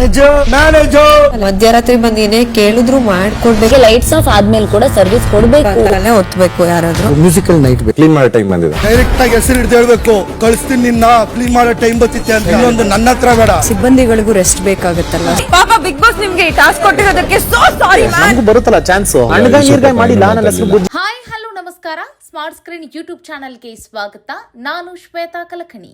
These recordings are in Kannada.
ಮ್ಯಾನೇಜ್ ಮ್ಯಾನೇಜ್ ಮಧ್ಯರಾತ್ರಿ ಬಂದು ಏನೇ ಕೇಳಿದ್ರು ಮಾಡ್ಕೊಡ್ಬೇಕು. ಲೈಟ್ಸ್ ಆಫ್ ಆದ್ಮೇಲೆ ಕೂಡ ಸರ್ವಿಸ್ ಕೊಡ್ಬೇಕು. ಅಲ್ಲೇ ಒತ್ಬೇಕು ಯಾರಾದ್ರೂ. ಮ್ಯೂಸಿಕಲ್ ನೈಟ್ ಕ್ಲೀನ್ ಮಾಡೋ ಟೈಮ್ ಬಂದಿದೆ. ಡೈರೆಕ್ಟ್ ಆಗಿ ಹೆಸರು ಹಿಡಿದು ಹೇಳ್ಬೇಕು. ಕಳಿಸ್ತೀನಿ ನಿನ್ನ ಕ್ಲೀನ್ ಮಾಡೋ ಟೈಮ್ ಬತ್ತಿತ್ತೆ ಅಂತ. ಇನ್ನೊಂದು ನನ್ನ ಹತ್ರ ಬೇಡ. ಸಿಬ್ಬಂದಿಗಳಿಗೂ ರೆಸ್ಟ್ ಬೇಕಾಗುತ್ತಲ್ಲ. ಪಾಪ ಬಿಗ್ ಬಾಸ್ ನಿಮ್ಗೆ ಈ ಟಾಸ್ಕ್ ಕೊಟ್ಟಿರೋದಕ್ಕೆ ಸೋ ಸಾರಿ ನಮಗೂ ಬರುತ್ತಲ್ಲ ಚಾನ್ಸ್ ಅಣ್ಣಗಾಯಿ ನೀರ್ಗಾಯಿ ಮಾಡಿಲ್ಲ ನನ್ನ ಹೆಸರು ಬುದ್ಧಿ ಹಾಯ್ ಹಲೋ ನಮಸ್ಕಾರ. ಸ್ಮಾರ್ಟ್ ಸ್ಕ್ರೀನ್ ಯೂಟ್ಯೂಬ್ ಚಾನೆಲ್ಗೆ ಸ್ವಾಗತ. ನಾನು Shweta Kalakani.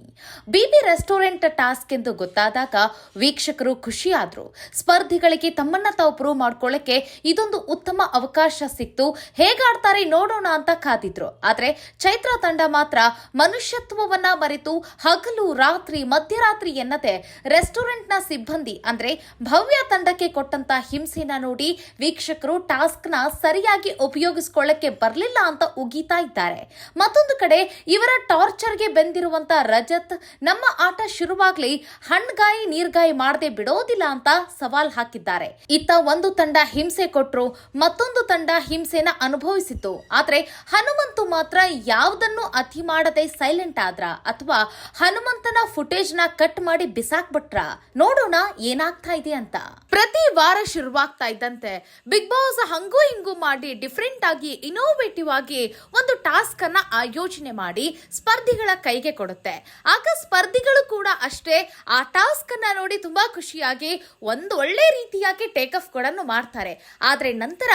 BB restaurant task ಎಂದು ಗೊತ್ತಾದಾಗ ವೀಕ್ಷಕರು ಖುಷಿಯಾದ್ರು. ಸ್ಪರ್ಧಿಗಳಿಗೆ ತಮ್ಮನ್ನ ತಾವು ಪ್ರೂವ್ ಮಾಡ್ಕೊಳ್ಳಕ್ಕೆ ಇದೊಂದು ಉತ್ತಮ ಅವಕಾಶ ಸಿಕ್ತು. ಹೇಗಾಡ್ತಾರೆ ನೋಡೋಣ ಅಂತ ಕಾದಿದ್ರು. ಆದ್ರೆ ಚೈತ್ರ ತಂಡ ಮಾತ್ರ ಮನುಷ್ಯತ್ವವನ್ನ ಮರೆತು ಹಗಲು, ರಾತ್ರಿ, ಮಧ್ಯರಾತ್ರಿ ಎನ್ನದೆ ರೆಸ್ಟೋರೆಂಟ್ನ ಸಿಬ್ಬಂದಿ, ಅಂದ್ರೆ ಭವ್ಯ ತಂಡಕ್ಕೆ ಕೊಟ್ಟಂತ ಹಿಂಸೆನ ನೋಡಿ ವೀಕ್ಷಕರು ಟಾಸ್ಕ್ನ ಸರಿಯಾಗಿ ಉಪಯೋಗಿಸಿಕೊಳ್ಳಕ್ಕೆ ಬರಲಿಲ್ಲ ಅಂತ ಉಗೀತಾ ಇದ್ದಾರೆ. ಮತ್ತೊಂದು ಕಡೆ, ಇವರ ಟಾರ್ಚರ್ಗೆ ಬೆಂದಿರುವಂತ ರಜತ್, ನಮ್ಮ ಆಟ ಶುರುವಾಗ್ಲಿ ಹಣ್ಗಾಯಿ ನೀರ್ಗಾಯಿ ಮಾಡದೆ ಬಿಡೋದಿಲ್ಲ ಅಂತ ಸವಾಲ್ ಹಾಕಿದ್ದಾರೆ. ಇತ್ತ ಒಂದು ತಂಡ ಹಿಂಸೆ ಕೊಟ್ರು, ಮತ್ತೊಂದು ತಂಡ ಹಿಂಸೆನ ಅನುಭವಿಸಿತು ಆದ್ರೆ ಹನುಮಂತು ಮಾತ್ರ ಯಾವುದನ್ನು ಅತಿ ಮಾಡದೆ ಸೈಲೆಂಟ್ ಆದ್ರ ಅಥವಾ ಹನುಮಂತನ ಫುಟೇಜ್ನ ಕಟ್ ಮಾಡಿ ಬಿಸಾಕ್ಬಿಟ್ರ? ನೋಡೋಣ ಏನಾಗ್ತಾ ಇದೆ ಅಂತ. ಪ್ರತಿ ವಾರ ಶುರುವಾಗ್ತಾ ಇದ್ದಂತೆ, ಬಿಗ್ ಬಾಸ್ ಹಂಗೂ ಹಿಂಗೂ ಮಾಡಿ ಡಿಫ್ರೆಂಟ್ ಆಗಿ ಇನೋವೇಟಿವ್ ಆಗಿ ಒಂದು ಟಾಸ್ಕ್ ಅನ್ನ ಆಯೋಜನೆ ಮಾಡಿ ಸ್ಪರ್ಧಿಗಳ ಕೈಗೆ ಕೊಡುತ್ತೆ. ಆಗ ಸ್ಪರ್ಧಿಗಳು ಕೂಡ ಅಷ್ಟೇ ಆ ಟಾಸ್ಕ್ ಅನ್ನ ನೋಡಿ ತುಂಬಾ ಖುಷಿಯಾಗಿ ಒಂದು ಒಳ್ಳೆ ರೀತಿಯಾಗಿ ಟೇಕ್ ಆಫ್ಗಳನ್ನು ಮಾಡ್ತಾರೆ. ಆದ್ರೆ ನಂತರ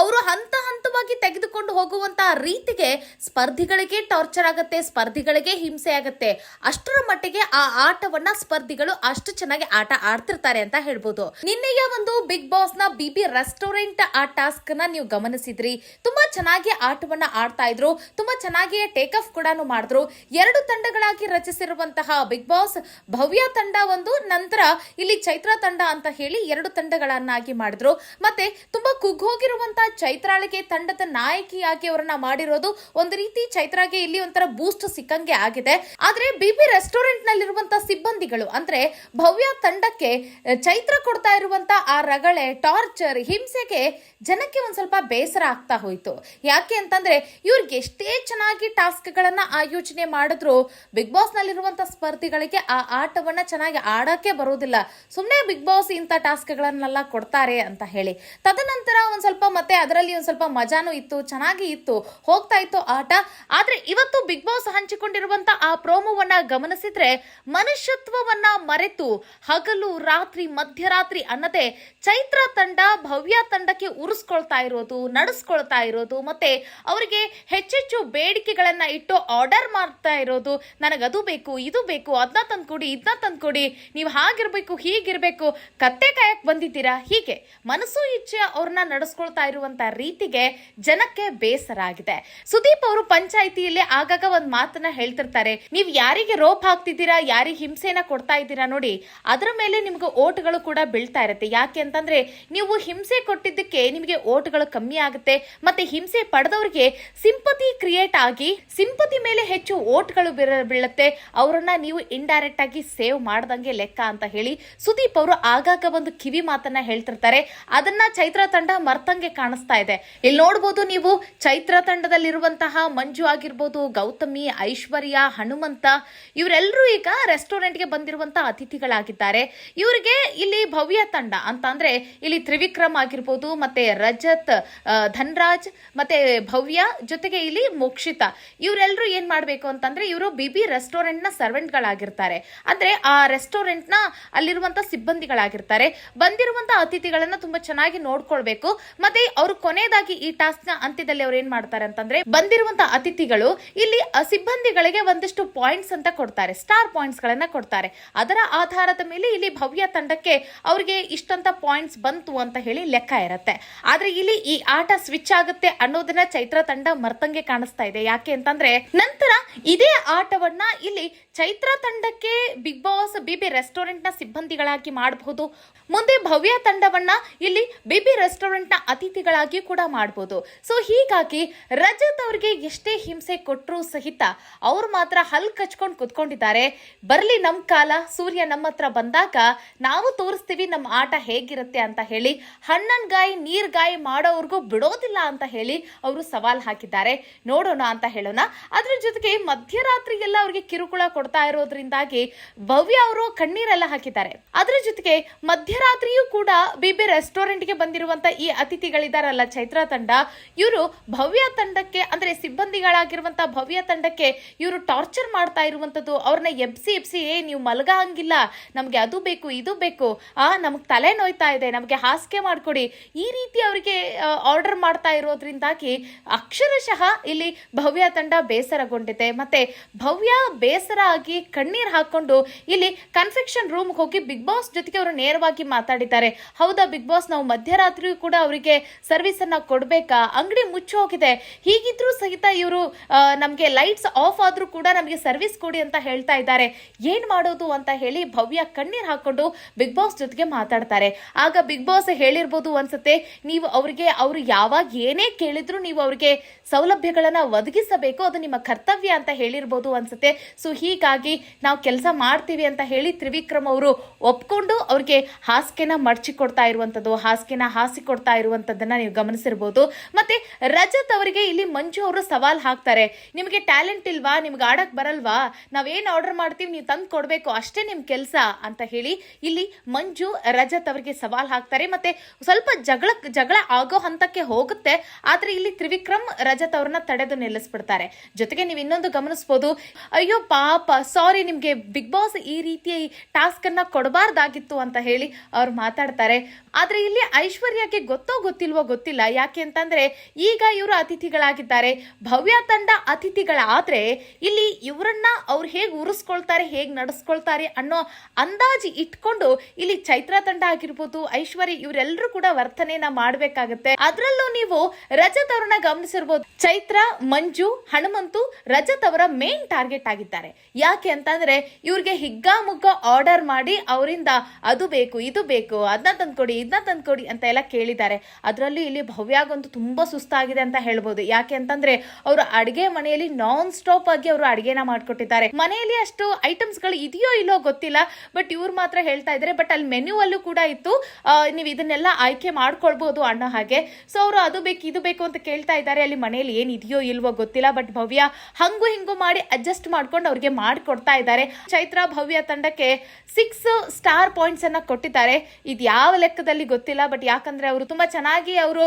ಅವರು ಹಂತ ಹಂತವಾಗಿ ತೆಗೆದುಕೊಂಡು ಹೋಗುವಂತಹ ರೀತಿಗೆ ಸ್ಪರ್ಧಿಗಳಿಗೆ ಟಾರ್ಚರ್ ಆಗುತ್ತೆ, ಸ್ಪರ್ಧಿಗಳಿಗೆ ಹಿಂಸೆ ಆಗುತ್ತೆ. ಅಷ್ಟರ ಮಟ್ಟಿಗೆ ಆ ಆಟವನ್ನ ಸ್ಪರ್ಧಿಗಳು ಅಷ್ಟು ಚೆನ್ನಾಗಿ ಆಟ ಆಡ್ತಿರ್ತಾರೆ ಅಂತ ಹೇಳ್ಬೋದು. ನಿನ್ನೆಯ ಒಂದು ಬಿಗ್ ಬಾಸ್ನ ಬಿಬಿ ರೆಸ್ಟೋರೆಂಟ್ ಆ ಟಾಸ್ಕ್ನ ನೀವು ಗಮನಿಸಿದ್ರಿ. ತುಂಬಾ ಚೆನ್ನಾಗಿ ಆಟವನ್ನ ಆಡ್ತಾ ಇದ್ರು. ತುಂಬಾ ಚೆನ್ನಾಗಿ ಟೇಕ್ ಆಫ್ ಕೂಡ ಮಾಡಿದ್ರು. ಎರಡು ತಂಡಗಳಾಗಿ ರಚಿಸಿರುವಂತಹ ಬಿಗ್ ಬಾಸ್ ಭವ್ಯ ತಂಡ ಒಂದು, ನಂತರ ಇಲ್ಲಿ ಚೈತ್ರ ತಂಡ ಅಂತ ಹೇಳಿ ಎರಡು ತಂಡಗಳನ್ನಾಗಿ ಮಾಡಿದ್ರು. ಮತ್ತೆ ತುಂಬಾ ಕುಗ್ಗೋಗಿರುವಂತಹ ಚೈತ್ರಾಳಿಗೆ ತಂಡದ ನಾಯಕಿಯಾಗಿ ಅವರನ್ನ ಮಾಡಿರೋದು ಒಂದು ರೀತಿ ಚೈತ್ರಾಗೆ ಇಲ್ಲಿ ಒಂಥರ ಬೂಸ್ಟ್ ಸಿಕ್ಕಂಗೆ ಆಗಿದೆ. ಆದ್ರೆ ಬಿಬಿ ರೆಸ್ಟೋರೆಂಟ್ ನಲ್ಲಿರುವಂತಹ ಸಿಬ್ಬಂದಿಗಳು, ಅಂದ್ರೆ ಭವ್ಯ ತಂಡಕ್ಕೆ ಚೈತ್ರ ಕೊಡ್ತಾ ಇರುವಂತ ಆ ರಗಳೆ ಟಾರ್ಚರ್ ಹಿಂಸೆಗೆ ಜನಕ್ಕೆ ಒಂದ್ ಸ್ವಲ್ಪ ಬೇಸರ ಆಗ್ತಾ ಹೋಯ್ತು. ಯಾಕೆ ಅಂತಂದ್ರೆ ಇವ್ರಿಗೆ ಎಷ್ಟೇ ಚೆನ್ನಾಗಿ ಟಾಸ್ಕ್ ಗಳನ್ನ ಆಯೋಜನೆ ಮಾಡಿದ್ರು ಬಿಗ್ ಬಾಸ್ ನಲ್ಲಿರುವಂತ ಸ್ಪರ್ಧಿಗಳಿಗೆ ಆ ಆಟವನ್ನ ಚೆನ್ನಾಗಿ ಆಡಕ್ಕೆ ಬರೋದಿಲ್ಲ. ಸುಮ್ಮನೆ ಬಿಗ್ ಬಾಸ್ ಇಂಥ ಟಾಸ್ಕ್ ಗಳನ್ನೆಲ್ಲ ಕೊಡ್ತಾರೆ ಅಂತ ಹೇಳಿ. ತದನಂತರ ಒಂದ್ ಸ್ವಲ್ಪ ಮತ್ತೆ ಅದರಲ್ಲಿ ಒಂದ್ ಸ್ವಲ್ಪ ಮಜಾನು ಇತ್ತು, ಚೆನ್ನಾಗಿ ಇತ್ತು, ಹೋಗ್ತಾ ಇತ್ತು ಆಟ. ಆದ್ರೆ ಇವತ್ತು ಬಿಗ್ ಬಾಸ್ ಹಂಚಿಕೊಂಡಿರುವಂತ ಆ ಪ್ರೋಮೋವನ್ನ ಗಮನಿಸಿದ್ರೆ ಮನುಷ್ಯತ್ವವನ್ನ ಮರೆತು ಹಗಲು, ರಾತ್ರಿ, ಮಧ್ಯರಾತ್ರಿ ಅನ್ನದೆ ಚೈತ್ರ ತಂಡ ಭವ್ಯ ತಂಡಕ್ಕೆ ಉರಿಸ್ಕೊಳ್ತಾ ಇರೋದು, ನಡೆಸ್ಕೊಳ್ತಾ ಇರೋದು, ಮತ್ತೆ ಅವರಿಗೆ ಹೆಚ್ಚೆಚ್ಚು ಬೇಡಿಕೆಗಳನ್ನ ಇಟ್ಟು ಆರ್ಡರ್ ಮಾಡ್ತಾ ಇರೋದು. ನನಗದು ಬೇಕು, ಇದು ಬೇಕು ಅದನ್ನ ತಂದ್ಕೊಡಿ ಇದನ್ನ ತಂದ್ಕೊಡಿ. ನೀವು ಹಾಗಿರ್ಬೇಕು, ಹೀಗಿರ್ಬೇಕು. ಕತ್ತೆ ಕಾಯಕ್ಕೆ ಬಂದಿದ್ದೀರಾ? ಹೀಗೆ ಮನಸ್ಸು ಇಚ್ಛೆ ಅವ್ರನ್ನ ನಡೆಸ್ಕೊಳ್ತಾ ಇರುವಂತ ರೀತಿಗೆ ಜನಕ್ಕೆ ಬೇಸರ ಆಗಿದೆ. ಸುದೀಪ್ ಅವರು ಪಂಚಾಯಿತಿಯಲ್ಲಿ ಆಗಾಗ ಒಂದ್ ಮಾತನ್ನ ಹೇಳ್ತಿರ್ತಾರೆ. ನೀವು ಯಾರಿಗೆ ರೋಪ್ ಹಾಕ್ತಿದ್ದೀರಾ, ಯಾರಿಗೆ ಹಿಂಸೆನ ಕೊಡ್ತಾ ಇದ್ದೀರಾ ನೋಡಿ. ಅದರ ಮೇಲೆ ನಿಮ್ಗೆ ಓಟ್ಗಳು ಕೂಡ ಬೀಳ್ತಾ ಇರುತ್ತೆ. ಯಾಕೆ ಅಂತಂದ್ರೆ ನೀವು ಹಿಂಸೆ ಕೊಟ್ಟಿದ್ದಕ್ಕೆ ನಿಮಗೆ ಓಟ್ಗಳು ಕಮ್ಮಿ ಆಗುತ್ತೆ. ಮತ್ತೆ ಹಿಂಸೆ ಪಡೆದವರಿಗೆ ಸಿಂಪತಿ ಕ್ರಿಯೇಟ್ ಆಗಿ ಸಿಂಪತಿ ಮೇಲೆ ಹೆಚ್ಚು ಓಟ್ಗಳು ಬೀಳುತ್ತೆ. ಅವರನ್ನ ನೀವು ಇಂಡೈರೆಕ್ಟ್ ಆಗಿ ಸೇವ್ ಮಾಡ್ದಂಗೆ ಲೆಕ್ಕ ಅಂತ ಹೇಳಿ ಸುದೀಪ್ ಅವರು ಆಗಾಗ ಒಂದು ಕಿವಿ ಮಾತನ್ನ ಹೇಳ್ತಿರ್ತಾರೆ. ಅದನ್ನ ಚೈತ್ರ ತಂಡ ಮರ್ತಂಗೆ ಕಾಣಿಸ್ತಾ ಇದೆ. ಇಲ್ಲಿ ನೋಡ್ಬೋದು ನೀವು ಚೈತ್ರ ತಂಡದಲ್ಲಿರುವಂತಹ ಮಂಜು ಆಗಿರ್ಬೋದು, ಗೌತಮಿ, ಐಶ್ವರ್ಯ, ಹನುಮಂತ ಇವರೆಲ್ಲರೂ ಈಗ ರೆಸ್ಟೋರೆಂಟ್ಗೆ ಬಂದಿರುವಂತಹ ಅತಿಥಿಗಳಾಗಿದ್ದಾರೆ. ಇವರಿಗೆ ಇಲ್ಲಿ ಭವ್ಯ ತಂಡ ಅಂತ ಅಂದ್ರೆ ಇಲ್ಲಿ ತ್ರಿವಿಕ್ರಮ್ ಆಗಿರ್ಬೋದು, ಮತ್ತೆ ರಜತ್ ಧನ್ರಾಜ್, ಮತ್ತೆ ಭವ್ಯ ಜೊತೆಗೆ ಇಲ್ಲಿ ಮೋಕ್ಷಿತಾ. ಇವರೆಲ್ಲರೂ ಏನ್ ಮಾಡ್ಬೇಕು ಅಂತಂದ್ರೆ ಇವರು ಬಿಬಿ ರೆಸ್ಟೋರೆಂಟ್ನ ಸರ್ವೆಂಟ್ ಗಳಾಗಿರ್ತಾರೆ ಅಂದ್ರೆ ಆ ರೆಸ್ಟೋರೆಂಟ್ನ ಅಲ್ಲಿರುವಂತ ಸಿಬ್ಬಂದಿಗಳಾಗಿರ್ತಾರೆ. ಬಂದಿರುವಂತ ಅತಿಥಿಗಳನ್ನ ತುಂಬಾ ಚೆನ್ನಾಗಿ ನೋಡ್ಕೊಳ್ಬೇಕು. ಮತ್ತೆ ಅವರು ಕೊನೆಯದಾಗಿ ಈ ಟಾಸ್ಕ್ನ ಅಂತ್ಯದಲ್ಲಿ ಅವ್ರು ಏನ್ ಮಾಡ್ತಾರೆ ಅಂತಂದ್ರೆ ಬಂದಿರುವಂತ ಅತಿಥಿಗಳು ಇಲ್ಲಿ ಸಿಬ್ಬಂದಿಗಳಿಗೆ ಒಂದಿಷ್ಟು ಪಾಯಿಂಟ್ಸ್ ಅಂತ ಕೊಡ್ತಾರೆ. ಸ್ಟಾರ್ ಪಾಯಿಂಟ್ಸ್ ಗಳನ್ನ ಕೊಡ್ತಾರೆ. ಅದರ ಆಧಾರದ ಮೇಲೆ ಇಲ್ಲಿ ಭವ್ಯ ತಂಡಕ್ಕೆ ಅವ್ರಿಗೆ ಇಷ್ಟಂತ ಪಾಯಿಂಟ್ಸ್ ಬಂತು ಅಂತ ಹೇಳಿ ಲೆಕ್ಕ ಇರುತ್ತೆ. ಆದ್ರೆ ಇಲ್ಲಿ ಈ ಆಟ ಸ್ವಿಚ್ ಆಗುತ್ತೆ ಅನ್ನೋದನ್ನ ಚೈತ್ರ ತಂಡ ಮರ್ತಂಗೆ ಕಾಣಿಸ್ತಾ ಇದೆ. ಯಾಕೆ ಅಂತಂದ್ರೆ ನಂತರ ಇದೇ ಆಟವನ್ನ ಇಲ್ಲಿ ಚೈತ್ರ ತಂಡಕ್ಕೆ ಬಿಗ್ ಬಾಸ್ ಬಿಬಿ ರೆಸ್ಟೋರೆಂಟ್ನ ಸಿಬ್ಬಂದಿಗಳಾಗಿ ಮಾಡಬಹುದು ಮುಂದೆ ಭವ್ಯ ತಂಡವನ್ನ ಇಲ್ಲಿ ಬಿಬಿ ರೆಸ್ಟೋರೆಂಟ್ನ ಅತಿಥಿಗಳಾಗಿ ಕೂಡ ಮಾಡಬಹುದು ಸೊ ಹೀಗಾಗಿ ರಜತ್ ಅವ್ರಿಗೆ ಎಷ್ಟೇ ಹಿಂಸೆ ಕೊಟ್ಟರು ಸಹಿತ ಅವ್ರು ಮಾತ್ರ ಹಲ್ ಕಚ್ಕೊಂಡು ಕುತ್ಕೊಂಡಿದ್ದಾರೆ. ಬರ್ಲಿ ನಮ್ ಕಾಲ, ಸೂರ್ಯ ನಮ್ಮ ಹತ್ರ ಬಂದಾಗ ನಾವು ತೋರಿಸ್ತೀವಿ ನಮ್ಮ ಆಟ ಹೇಗಿರುತ್ತೆ ಅಂತ ಹೇಳಿ, ಹಣ್ಣನ್ ಗಾಯಿ, ನೀರ್ ಗಾಯಿ ಮಾಡೋವರೆಗೂ ಬಿಡೋದಿಲ್ಲ ಅಂತ ಹೇಳಿ ಅವರು ಸವಾಲ್ ಹಾಕಿದ್ದಾರೆ. ನೋಡೋಣ ಅಂತ ಹೇಳೋಣ. ಅದ್ರ ಜೊತೆಗೆ ಮಧ್ಯರಾತ್ರಿಗೆಲ್ಲ ಅವ್ರಿಗೆ ಕಿರುಕುಳ ಕೊಡ್ತಾ ಇರೋದ್ರಿಂದಾಗಿ ಭವ್ಯ ಅವರು ಕಣ್ಣೀರೆಲ್ಲ ಹಾಕಿದ್ದಾರೆ. ಅದ್ರ ಜೊತೆಗೆ ಮಧ್ಯರಾತ್ರಿಯೂ ಕೂಡ ಬಿಬಿ ರೆಸ್ಟೋರೆಂಟ್ಗೆ ಬಂದಿರುವಂತ ಈ ಅತಿಥಿಗಳಿದಾರಲ್ಲ ಚೈತ್ರ ತಂಡ. ಇವರು ಭವ್ಯ ತಂಡಕ್ಕೆ ಅಂದ್ರೆ ಸಿಬ್ಬಂದಿಗಳಾಗಿರುವಂತ ಭವ್ಯ ತಂಡಕ್ಕೆ ಇವರು ಟಾರ್ಚರ್ ಮಾಡ್ತಾ ಇರುವಂತದ್ದು. ಅವ್ರನ್ನ ಎಬ್ಸಿ ಎಬ್ಸಿ, ಏ, ನೀವು ಮಲಗ ಹಂಗಿಲ್ಲ. ನಮ್ಗೆ ಅದು ಬೇಕು, ಇದು ಬೇಕು. ಆ, ನಮ್ಗೆ ತಲೆ ನೋಯ್ತಾ ಇದೆ. ನಮಗೆ ಹಾಸಿಗೆ ಮಾಡ್ಕೊಡಿ. ಈ ರೀತಿ ಅವರಿಗೆ ಆರ್ಡರ್ ಮಾಡ್ತಾ ಇರೋದ್ರಿಂದಾಗಿ ಅಕ್ಷರಶಃ ಇಲ್ಲಿ ಭವ್ಯ ತಂಡ ಬೇಸರಗೊಂಡಿದೆ. ಮತ್ತೆ ಭವ್ಯ ಬೇಸರ ಆಗಿ ಕಣ್ಣೀರ್ ಹಾಕೊಂಡು ಇಲ್ಲಿ ಕನ್ಫೆಕ್ಷನ್ ರೂಮ್ ಹೋಗಿ ಬಿಗ್ ಬಾಸ್ ಜೊತೆಗೆ ಅವರು ನೇರವಾಗಿ ಮಾತಾಡಿದ್ದಾರೆ. ಹೌದಾ ಬಿಗ್ ಬಾಸ್, ನಾವು ಮಧ್ಯರಾತ್ರಿಯೂ ಕೂಡ ಅವರಿಗೆ ಸರ್ವಿಸ್ ಅನ್ನ ಕೊಡ್ಬೇಕಾ? ಅಂಗಡಿ ಮುಚ್ಚಿ ಹೋಗಿದೆ. ಹೀಗಿದ್ರೂ ಸಹಿತ ಇವರು ನಮಗೆ ಲೈಟ್ಸ್ ಆಫ್ ಆದ್ರೂ ಕೂಡ ನಮಗೆ ಸರ್ವಿಸ್ ಕೊಡಿ ಅಂತ ಹೇಳ್ತಾ ಇದ್ದಾರೆ. ಏನ್ ಮಾಡೋದು ಅಂತ ಹೇಳಿ ಭವ್ಯ ಕಣ್ಣೀರ್ ಹಾಕೊಂಡು ಬಿಗ್ ಬಾಸ್ ಜೊತೆಗೆ ಮಾತಾಡ್ತಾರೆ. ಆಗ ಬಿಗ್ ಬಾಸ್ ಹೇಳಿರ್ಬೋದು ಅನ್ಸುತ್ತೆ, ನೀವು ಅವರಿಗೆ, ಅವರು ಯಾವಾಗ ಏನೇ ಕೇಳಿದ್ರು ನೀವು ಅವರಿಗೆ ಸೌಲಭ್ಯಗಳನ್ನ ಒದಗಿಸಬೇಕು, ಅದು ನಿಮ್ಮ ಕರ್ತವ್ಯ ಅಂತ ಹೇಳಿರ್ಬೋದು ಅನ್ಸುತ್ತೆ. ಸೊ ಹೀಗಾಗಿ ನಾವು ಕೆಲಸ ಮಾಡ್ತೀವಿ ಅಂತ ಹೇಳಿ ತ್ರಿವಿಕ್ರಮ್ ಅವರು ಒಪ್ಕೊಂಡು ಅವ್ರಿಗೆ ಹಾಸಿಗೆನ ಮಡ್ಚಿ ಕೊಡ್ತಾ ಇರುವಂತದ್ದು, ಹಾಸಿಗೆನ ಹಾಸಿ ಕೊಡ್ತಾ ಇರುವಂತದ್ದನ್ನ ನೀವು ಗಮನಿಸಿರ್ಬೋದು. ಮತ್ತೆ ರಜತ್ ಅವರಿಗೆ ಇಲ್ಲಿ ಮಂಜು ಅವರು ಸವಾಲ್ ಹಾಕ್ತಾರೆ, ನಿಮಗೆ ಟ್ಯಾಲೆಂಟ್ ಇಲ್ವಾ? ನಿಮ್ಗೆ ಆಡಕ್ ಬರಲ್ವಾ? ನಾವೇನ್ ಆರ್ಡರ್ ಮಾಡ್ತೀವಿ, ನೀವು ತಂದು ಕೊಡ್ಬೇಕು, ಅಷ್ಟೇ ನಿಮ್ ಕೆಲಸ? ಅಂತ ಹೇಳಿ ಇಲ್ಲಿ ಮಂಜು, ರಜತ್ ಅವರಿಗೆ ಸವಾಲ್ ಹಾಕ್ತಾರೆ. ಮತ್ತೆ ಸ್ವಲ್ಪ ಜಗಳ ಜಗಳ ಆಗೋ ಹಂತಕ್ಕೆ ಹೋಗುತ್ತೆ. ಆದ್ರೆ ಇಲ್ಲಿ ತ್ರಿವಿಕ್ರಮ್, ರಜತ್ ಅವ್ರನ್ನ ತಡೆದು ನಿಲ್ಲಿಸ್ಬಿಡ್ತಾರೆ. ಜೊತೆಗೆ ನೀವು ಇನ್ನೊಂದು ಗಮನಿಸಬಹುದು ಅಯ್ಯೋ ಪಾಪ ಸಾರಿ ನಿಮ್ಗೆ ಬಿಗ್ ಬಾಸ್ ಈ ರೀತಿಯ ಟಾಸ್ಕ್ ಅನ್ನ ಕೊಡಬಾರ್ದಾಗಿತ್ತು ಅಂತ ಹೇಳಿ ಅವ್ರು ಮಾತಾಡ್ತಾರೆ. ಆದ್ರೆ ಇಲ್ಲಿ ಐಶ್ವರ್ಯಕ್ಕೆ ಗೊತ್ತೋ ಗೊತ್ತಿಲ್ವೋ ಗೊತ್ತಿಲ್ಲ. ಯಾಕೆ ಅಂತಂದ್ರೆ ಈಗ ಇವರು ಅತಿಥಿಗಳಾಗಿದ್ದಾರೆ. ಭವ್ಯ ತಂಡ ಅತಿಥಿಗಳಾದ್ರೆ ಇಲ್ಲಿ ಇವರನ್ನ ಅವ್ರು ಹೇಗ್ ಉರಿಸ್ಕೊಳ್ತಾರೆ, ಹೇಗ್ ನಡೆಸ್ಕೊಳ್ತಾರೆ ಅನ್ನೋ ಅಂದಾಜು ಇಟ್ಕೊಂಡು ಇಲ್ಲಿ ಚೈತ್ರ ತಂಡ ಆಗಿರ್ಬೋದು, ಐಶ್ವರ್ಯ ಇವರೆಲ್ಲರೂ ಕೂಡ ವರ್ತನೆಯನ್ನ ಮಾಡ್ಬೇಕಾಗತ್ತೆ. ಅದರಲ್ಲೂ ನೀವು ರಜತ್ ಅವ್ರನ್ನ ಗಮನಿಸಿರ್ಬೋದು. ಚೈತ್ರ, ಮಂಜು, ಹನುಮಂತು, ರಜತ್ ಅವರ ಮೇನ್ ಟಾರ್ಗೆಟ್ ಆಗಿದ್ದಾರೆ. ಯಾಕೆ ಅಂತಂದ್ರೆ ಇವ್ರಿಗೆ ಹಿಗ್ಗಾಮುಗ್ಗ ಆರ್ಡರ್ ಮಾಡಿ ಅವರಿಂದ ಅದು ಬೇಕು, ಇದು ಬೇಕು ಅದನ್ನ ತಂದ್ಕೊಡಿ ಇದನ್ನ ತಂದ್ಕೊಡಿ ಅಂತ ಎಲ್ಲ ಕೇಳಿದ್ದಾರೆ. ಅದರಲ್ಲೂ ಇಲ್ಲಿ ಭವ್ಯಾಗಂತೂ ತುಂಬಾ ಸುಸ್ತಾಗಿದೆ ಅಂತ ಹೇಳ್ಬೋದು. ಯಾಕೆ ಅಂತಂದ್ರೆ ಅವರು ಅಡಿಗೆ ಮನೆಯಲ್ಲಿ ನಾನ್ ಸ್ಟಾಪ್ ಆಗಿ ಅವರು ಅಡಿಗೆನ ಮಾಡ್ಕೊಟ್ಟಿದ್ದಾರೆ. ಮನೆಯಲ್ಲಿ ಅಷ್ಟು ಐಟಮ್ಸ್ಗಳು ಇದೆಯೋ ಇಲ್ಲೋ ಗೊತ್ತಿಲ್ಲ ಬಟ್ ಇವ್ರು ಮಾತ್ರ ಹೇಳ್ತಾ ಇದ್ದಾರೆ. ಬಟ್ ಅಲ್ಲಿ ಮೆನ್ಯೂ ಅಲ್ಲೂ ಕೂಡ ಇತ್ತು. ನೀವು ಇದನ್ನೆಲ್ಲ ಆಯ್ಕೆ ಮಾಡ್ಕೊಳ್ಬಹುದು ಅನ್ನೋ ಹಾಗೆ. ಸೊ ಅವರು ಅದು ಬೇಕು, ಇದು ಬೇಕು ಅಂತ ಕೇಳ್ತಾ ಇದ್ದಾರೆ. ಅಲ್ಲಿ ಮನೆಯಲ್ಲಿ ಏನ್ ಇದೆಯೋ ಇಲ್ವೋ ಗೊತ್ತಿಲ್ಲ ಬಟ್ ಭವ್ಯ ಹಂಗು ಹಿಂಗು ಮಾಡಿ ಅಡ್ಜಸ್ಟ್ ಮಾಡ್ಕೊಂಡು ಅವ್ರಿಗೆ ಮಾಡಿಕೊಡ್ತಾ ಇದ್ದಾರೆ. ಚೈತ್ರ ಭವ್ಯ ತಂಡಕ್ಕೆ ಸಿಕ್ಸ್ ಸ್ಟಾರ್ ಪಾಯಿಂಟ್ಸ್ ಅನ್ನ ಕೊಟ್ಟಿದ್ದಾರೆ. ಇದು ಯಾವ ಲೆಕ್ಕದಲ್ಲಿ ಗೊತ್ತಿಲ್ಲ ಬಟ್ ಯಾಕಂದ್ರೆ ಅವರು ತುಂಬಾ ಚೆನ್ನಾಗಿ ಅವರು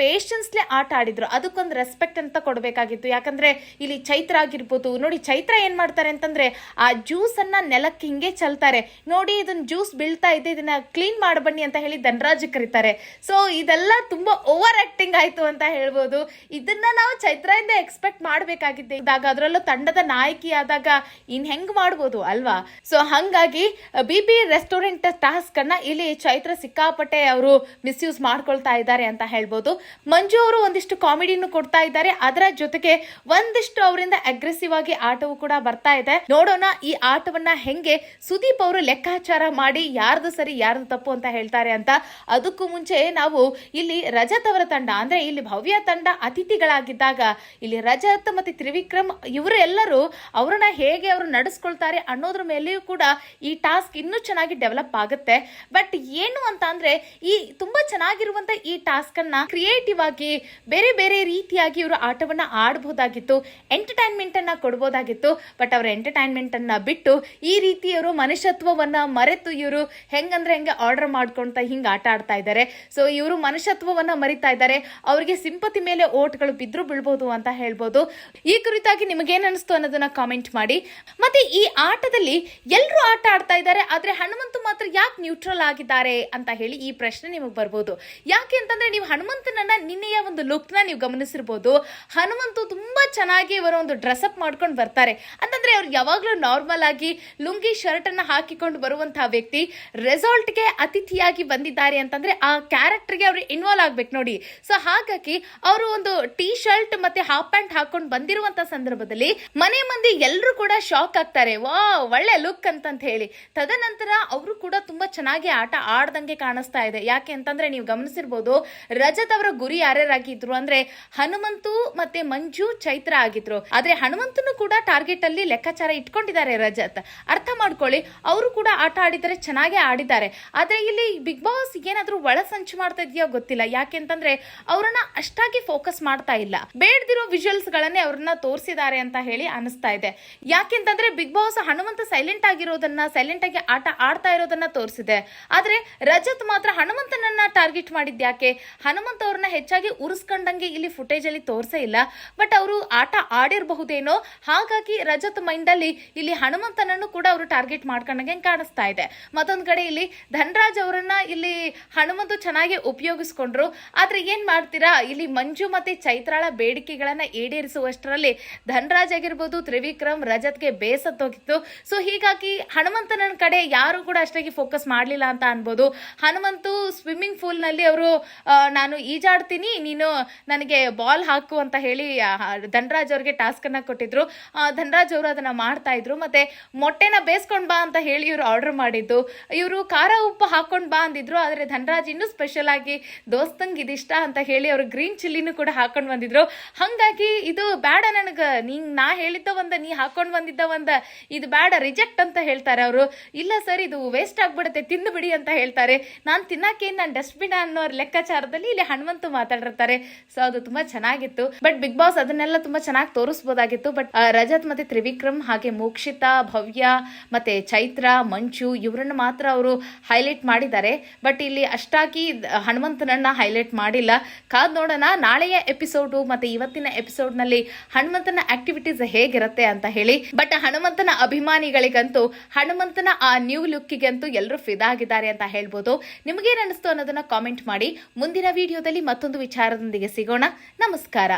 ಪೇಷನ್ಸ್ಲೆ ಆಟ ಆಡಿದ್ರು. ಅದಕ್ಕೊಂದು ರೆಸ್ಪೆಕ್ಟ್ ಅಂತ ಕೊಡಬೇಕಾಗಿತ್ತು. ಯಾಕಂದ್ರೆ ಇಲ್ಲಿ ಚೈತ್ರ ಆಗಿರ್ಬೋದು. ನೋಡಿ, ಚೈತ್ರ ಏನ್ ಮಾಡ್ತಾರೆ ಅಂತಂದ್ರೆ ಆ ಜ್ಯೂಸ್ ಅನ್ನ ನೆಲಕ್ಕೆ ಹಿಂಗೆ ಚಲ್ತಾರೆ. ನೋಡಿ ಇದನ್ನ ಜ್ಯೂಸ್ ಬೀಳ್ತಾ ಇದೆ, ಇದನ್ನ ಕ್ಲೀನ್ ಮಾಡಬನ್ನಿ ಅಂತ ಹೇಳಿ ಧನರಾಜ್ ಕರೀತಾರೆ. ಸೊ ಇದೆಲ್ಲ ತುಂಬಾ ಓವರ್ ಆಕ್ಟಿಂಗ್ ಆಯ್ತು ಅಂತ ಹೇಳ್ಬೋದು. ಇದನ್ನ ನಾವು ಚೈತ್ರದಿಂದ ಎಕ್ಸ್ಪೆಕ್ಟ್ ಮಾಡ್ಬೇಕಾಗಿದ್ದೆ. ಇದಾಗ ಅದರಲ್ಲೂ ತಂಡದ ನಾಯಕಿ ಆದಾಗ ಇನ್ ಹೆಂಗ್ ಮಾಡ್ಬೋದು ಅಲ್ವಾ? ಸೊ ಹಂಗಾಗಿ ಬಿ ಬಿ ರೆಸ್ಟೋರೆಂಟ್ ಟಾಸ್ಕ್ ಅನ್ನ ಇಲ್ಲಿ ಚೈತ್ರ ಸಿಕ್ಕಾಪಟ್ಟೆ ಅವರು ಮಿಸ್ಯೂಸ್ ಮಾಡ್ಕೊಳ್ತಾ ಇದ್ದಾರೆ ಅಂತ ಹೇಳ್ಬೋದು. ಮಂಜು ಅವರು ಒಂದಿಷ್ಟು ಕಾಮಿಡಿನು ಕೊಡ್ತಾ ಇದ್ದಾರೆ. ಅದರ ಜೊತೆಗೆ ಒಂದಿಷ್ಟು ಅವರಿಂದ ಅಗ್ರೆಸಿವ್ ಆಗಿ ಆಟವು ಕೂಡ ಬರ್ತಾ ಇದೆ. ನೋಡೋಣ ಈ ಆಟವನ್ನ ಹೆಂಗೆ ಸುದೀಪ್ ಅವರು ಲೆಕ್ಕಾಚಾರ ಮಾಡಿ ಯಾರ್ದು ಸರಿ, ಯಾರ್ದು ತಪ್ಪು ಅಂತ ಹೇಳ್ತಾರೆ ಅಂತ. ಅದಕ್ಕೂ ಮುಂಚೆ ನಾವು ಇಲ್ಲಿ ರಜತ್ ಅವರ ತಂಡ, ಅಂದ್ರೆ ಇಲ್ಲಿ ಭವ್ಯ ತಂಡ ಅತಿಥಿಗಳಾಗಿದ್ದಾಗ ಇಲ್ಲಿ ರಜತ್ ಮತ್ತು ತ್ರಿವಿಕ್ರಮ್ ಇವರು ಎಲ್ಲರೂ ಅವರನ್ನ ಹೇಗೆ ಅವರು ನಡೆಸ್ಕೊಳ್ತಾರೆ ಅನ್ನೋದ್ರ ಮೇಲೆಯೂ ಕೂಡ ಈ ಟಾಸ್ಕ್ ಇನ್ನೂ ಚೆನ್ನಾಗಿ ಡೆವಲಪ್ ಆಗುತ್ತೆ. ಬಟ್ ಏನು ಅಂತ ಈ ತುಂಬಾ ಚೆನ್ನಾಗಿರುವಂತ ಈ ಟಾಸ್ಕ್ ಅನ್ನ ಕ್ರಿಯೇಟಿವ್ ಆಗಿ ಬೇರೆ ಬೇರೆ ರೀತಿಯಾಗಿ ಇವರು ಆಟವನ್ನ ಆಡಬಹುದಾಗಿತ್ತು ಎಂಟರ್ಟೈನ್ಮೆಂಟ್ ಅನ್ನ ಕೊಡ್ಬೋದಾಗಿತ್ತು. ಬಟ್ ಅವರ ಎಂಟರ್ಟೈನ್ಮೆಂಟ್ ಅನ್ನ ಬಿಟ್ಟು ಈ ರೀತಿ ಇವರು ಮನುಷ್ಯತ್ವವನ್ನ ಮರೆತು ಇವರು ಹೆಂಗಂದ್ರೆ ಹೆಂಗೆ ಆರ್ಡರ್ ಮಾಡ್ಕೊಳ್ತಾ ಹಿಂಗೆ ಆಟ ಆಡ್ತಾ ಇದ್ದಾರೆ. ಸೊ ಇವರು ಮನುಷ್ಯತ್ವವನ್ನ ಮರಿತಾ ಇದ್ದಾರೆ. ಅವರಿಗೆ ಸಿಂಪತಿ ಮೇಲೆ ಓಟ್ಗಳು ಬಿದ್ರು ಬೀಳ್ಬೋದು ಅಂತ ಹೇಳ್ಬೋದು. ಈ ಕುರಿತಾಗಿ ನಿಮಗೇನ್ ಅನಿಸ್ತು ಅನ್ನೋದನ್ನ ಕಾಮೆಂಟ್ ಮಾಡಿ. ಮತ್ತೆ ಈ ಆಟದಲ್ಲಿ ಎಲ್ಲರೂ ಆಟ ಆಡ್ತಾ ಇದ್ದಾರೆ, ಆದ್ರೆ ಹನುಮಂತು ಮಾತ್ರ ಯಾಕೆ ನ್ಯೂಟ್ರಲ್ ಆಗಿದ್ದಾರೆ ಅಂತ ಹೇಳಿ ಈ ಪ್ರಶ್ನೆ ನಿಮಗೆ ಬರ್ಬೋದು. ಯಾಕೆ ಅಂತಂದ್ರೆ ನೀವು ಹನುಮಂತನನ್ನ ನಿನ್ನೆಯ ಒಂದು ಲುಕ್ನ ನೀವು ಗಮನಿಸಿರ್ಬೋದು. ಹನುಮಂತು ತುಂಬಾ ಚೆನ್ನಾಗಿ ಇವರ ಒಂದು ಡ್ರೆಸ್ ಅಪ್ ಮಾಡ್ಕೊಂಡು ಬರ್ತಾರೆ. ಅಂತಂದ್ರೆ ಅವ್ರು ಯಾವಾಗ್ಲೂ ನಾರ್ಮಲ್ ಆಗಿ ಲುಂಗಿ ಶರ್ಟ್ ಅನ್ನ ಹಾಕಿಕೊಂಡು ಬರುವಂತಹ ವ್ಯಕ್ತಿ ರೆಸಾರ್ಟ್ಗೆ ಅತಿಥಿಯಾಗಿ ಬಂದಿದ್ದಾರೆ ಅಂತಂದ್ರೆ ಆ ಕ್ಯಾರೆಕ್ಟರ್ಗೆ ಅವ್ರು ಇನ್ವಾಲ್ವ್ ಆಗ್ಬೇಕು ನೋಡಿ. ಸೊ ಹಾಗಾಗಿ ಅವರು ಒಂದು ಟೀ ಶರ್ಟ್ ಮತ್ತೆ ಹಾಫ್ ಪ್ಯಾಂಟ್ ಹಾಕೊಂಡು ಬಂದಿರುವಂತ ಸಂದರ್ಭದಲ್ಲಿ ಮನೆ ಮಂದಿ ಎಲ್ಲರೂ ಕೂಡ ಶಾಕ್ ಆಗ್ತಾರೆ. ವಾ ಒಳ್ಳೆ ಲುಕ್ ಅಂತಂತ ಹೇಳಿ. ತದನಂತರ ಅವರು ಕೂಡ ತುಂಬಾ ಚೆನ್ನಾಗಿ ಆಟ ಆಡ್ದಂಗೆ ಕಾಣಿಸ್ತಾ ಇದೆ. ಯಾಕೆ ಅಂತಂದ್ರೆ ನೀವು ಗಮನಿಸಿರ್ಬೋದು, ರಜತ್ ಅವರ ಗುರಿ ಯಾರ್ಯಾರಾಗಿದ್ರು ಅಂದ್ರೆ ಹನುಮಂತು ಮತ್ತೆ ಮಂಜು ಚೈತ್ರ ಆಗಿದ್ರು. ಆದ್ರೆ ಹನುಮಂತನು ಕೂಡ ಟಾರ್ಗೆಟ್ ಅಲ್ಲಿ ಲೆಕ್ಕಾಚಾರ ಇಟ್ಕೊಂಡಿದ್ದಾರೆ ರಜತ್. ಅರ್ಥ ಮಾಡ್ಕೊಳ್ಳಿ, ಅವರು ಕೂಡ ಆಟ ಆಡಿದರೆ ಚೆನ್ನಾಗೇ ಆಡಿದ್ದಾರೆ. ಆದ್ರೆ ಇಲ್ಲಿ ಬಿಗ್ ಬಾಸ್ ಏನಾದ್ರೂ ಒಳಸಂಚು ಮಾಡ್ತಾ ಇದೆಯೋ ಗೊತ್ತಿಲ್ಲ. ಯಾಕೆಂತಂದ್ರೆ ಅವರನ್ನ ಅಷ್ಟಾಗಿ ಫೋಕಸ್ ಮಾಡ್ತಾ ಇಲ್ಲ. ಬೇಡದಿರೋ ವಿಜುವಲ್ಸ್ ಗಳನ್ನೇ ಅವ್ರನ್ನ ತೋರಿಸಿದ್ದಾರೆ ಅಂತ ಹೇಳಿ ಅನಿಸ್ತಾ ಇದೆ. ಯಾಕೆಂತಂದ್ರೆ ಬಿಗ್ ಬಾಸ್ ಹನುಮಂತ ಸೈಲೆಂಟ್ ಆಗಿರೋದನ್ನ ಸೈಲೆಂಟ್ ಆಗಿ ಆಟ ಆಡ್ತಾ ಇರೋದನ್ನ ತೋರಿಸಿದೆ. ಆದ್ರೆ ರಜತ್ ಮಾತ್ರ ಹನುಮಂತನನ್ನ ಟಾರ್ಗೆಟ್ ಮಾಡಿದ್ಯಾಕೆ ಹನುಮಂತ ಅವ್ರನ್ನ ಹೆಚ್ಚಾಗಿ ಉರಿಸ್ಕೊಂಡಂಗೆ ಇಲ್ಲಿ ಫುಟೇಜ್ ಅಲ್ಲಿ ತೋರಿಸೇ ಇಲ್ಲ. ಬಟ್ ಅವರು ಆಟ ಆಡಿರಬಹುದೇನೋ, ಹಾಗಾಗಿ ರಜತ್ ಮೈಂಡ್ ಅಲ್ಲಿ ಇಲ್ಲಿ ಹನುಮಂತನನ್ನು ಕೂಡ ಅವರು ಟಾರ್ಗೆಟ್ ಮಾಡ್ಕೊಂಡಂಗೆ ಕಾಣಿಸ್ತಾ ಇದೆ. ಮತ್ತೊಂದು ಕಡೆ ಇಲ್ಲಿ ಧನರಾಜ್ ಅವರನ್ನ ಇಲ್ಲಿ ಹನುಮಂತು ಚೆನ್ನಾಗಿ ಉಪಯೋಗಿಸ್ಕೊಂಡ್ರು. ಆದ್ರೆ ಏನ್ ಮಾಡ್ತೀರಾ? ಇಲ್ಲಿ ಮಂಜು ಮತ್ತೆ ಚೈತ್ರಾಳ ಬೇಡಿಕೆಗಳನ್ನ ಈಡೇರಿಸುವಷ್ಟರಲ್ಲಿ ಧನರಾಜ್ ಆಗಿರ್ಬೋದು, ತ್ರಿವಿಕ್ರಮ್, ರಜತ್ಗೆ ಬೇಸತ್ತೋಗಿತ್ತು ಸೊ ಹೀಗಾಗಿ ಹನುಮಂತನ ಕಡೆ ಯಾರು ಕೂಡ ಅಷ್ಟಾಗಿ ಫೋಕಸ್ ಮಾಡಲಿಲ್ಲ ಅಂತ ಅನ್ಬೋದು. ಹನುಮಂತು ಸ್ವಿಮ್ಮಿಂಗ್ ಪೂಲ್ನಲ್ಲಿ ಅವರು ನಾನು ಈಜಾಡ್ತೀನಿ, ನೀನು ನನಗೆ ಬಾಲ್ ಹಾಕು ಅಂತ ಹೇಳಿ ಧನರಾಜ್ ಅವ್ರಿಗೆ ಟಾಸ್ಕ್ ಅನ್ನ ಕೊಟ್ಟಿದ್ರು. ಧನರಾಜ್ ಅವರು ಅದನ್ನ ಮಾಡ್ತಾ ಇದ್ರು. ಮತ್ತೆ ಮೊಟ್ಟೆನ ಬೇಯಿಸ್ಕೊಂಡ್ ಬಾ ಅಂತ ಹೇಳಿ ಇವರು ಆರ್ಡರ್ ಮಾಡಿದ್ದು. ಇವರು ಖಾರ ಉಪ್ಪು ಹಾಕೊಂಡ್ ಬಾ ಅಂದಿದ್ರು. ಆದ್ರೆ ಧನರಾಜ್ ಇನ್ನೂ ಸ್ಪೆಷಲ್ ಆಗಿ ದೋಸ್ತಂಗ್ ಇದಿಷ್ಟ ಅಂತ ಹೇಳಿ ಅವರು ಗ್ರೀನ್ ಚಿಲ್ಲಿನೂ ಕೂಡ ಹಾಕೊಂಡ್ ಬಂದಿದ್ರು. ಹಂಗಾಗಿ ಇದು ಬೇಡ ನನಗ. ನೀನು ನಾ ಹೇಳಿದ್ದ ಒಂದ, ನೀ ಹಾಕೊಂಡ್ ಬಂದಿದ್ದ ಒಂದ. ಇದು ಬೇಡ ರಿಜೆಕ್ಟ್ ಅಂತ ಹೇಳ್ತಾರೆ ಅವರು. ಇಲ್ಲ ಸರ್ ಇದು ವೇಸ್ಟ್ ಆಗ್ಬಿಡುತ್ತೆ ತಿಂದು ಬಿಡಿ ಅಂತ ಹೇಳ್ತಾರೆ. ನಾನು ತಿನ್ನಕ್ಕೆ ನಾನು ಡಸ್ಟ್ಬಿನ್ ಅನ್ನೋ ಲೆಕ್ಕಾಚಾರದಲ್ಲಿ ಇಲ್ಲಿ ಹನುಮಂತು ಮಾತಾಡಿರ್ತಾರೆ. ಸೊ ಅದು ತುಂಬಾ ಚೆನ್ನಾಗಿತ್ತು. ಬಟ್ ಬಿಗ್ ಬಾಸ್ ಅದನ್ನೆಲ್ಲ ತುಂಬಾ ಚೆನ್ನಾಗಿ ತೋರಿಸಬಹುದಾಗಿತ್ತು ಬಟ್ ರಜತ್ ಮತ್ತೆ ತ್ರಿವಿಕ್ರಮ್ ಹಾಗೆ ಮೋಕ್ಷಿತಾ, ಭವ್ಯ ಮತ್ತೆ ಚೈತ್ರ, ಮಂಚು ಇವರನ್ನು ಮಾತ್ರ ಅವರು ಹೈಲೈಟ್ ಮಾಡಿದ್ದಾರೆ. ಬಟ್ ಇಲ್ಲಿ ಅಷ್ಟಾಗಿ ಹನುಮಂತನನ್ನ ಹೈಲೈಟ್ ಮಾಡಿಲ್ಲ. ಕಾದ್ ನೋಡೋಣ, ನಾಳೆಯ ಎಪಿಸೋಡು ಮತ್ತೆ ಇವತ್ತಿನ ಎಪಿಸೋಡ್ನಲ್ಲಿ ಹನುಮಂತನ ಆಕ್ಟಿವಿಟೀಸ್ ಹೇಗಿರುತ್ತೆ ಅಂತ ಹೇಳಿ. ಬಟ್ ಹನುಮಂತನ ಅಭಿಮಾನಿಗಳಿಗಂತೂ, ಹನುಮಂತನ ಆ ನ್ಯೂ ಲುಕ್ಕಿಗಂತೂ ಎಲ್ಲರೂ ಫಿದಾ ಆಗಿದ್ದಾರೆ ಅಂತ ಹೇಳ್ಬೋದು. ನಿಮಗೇನು ಅನಿಸ್ತು ಅನ್ನೋದನ್ನ ಕಾಮೆಂಟ್ ಮಾಡಿ. ಮುಂದಿನ ವಿಡಿಯೋದಲ್ಲಿ ಮತ್ತೊಂದು ವಿಚಾರದೊಂದಿಗೆ ಸಿಗೋಣ. ನಮಸ್ಕಾರ.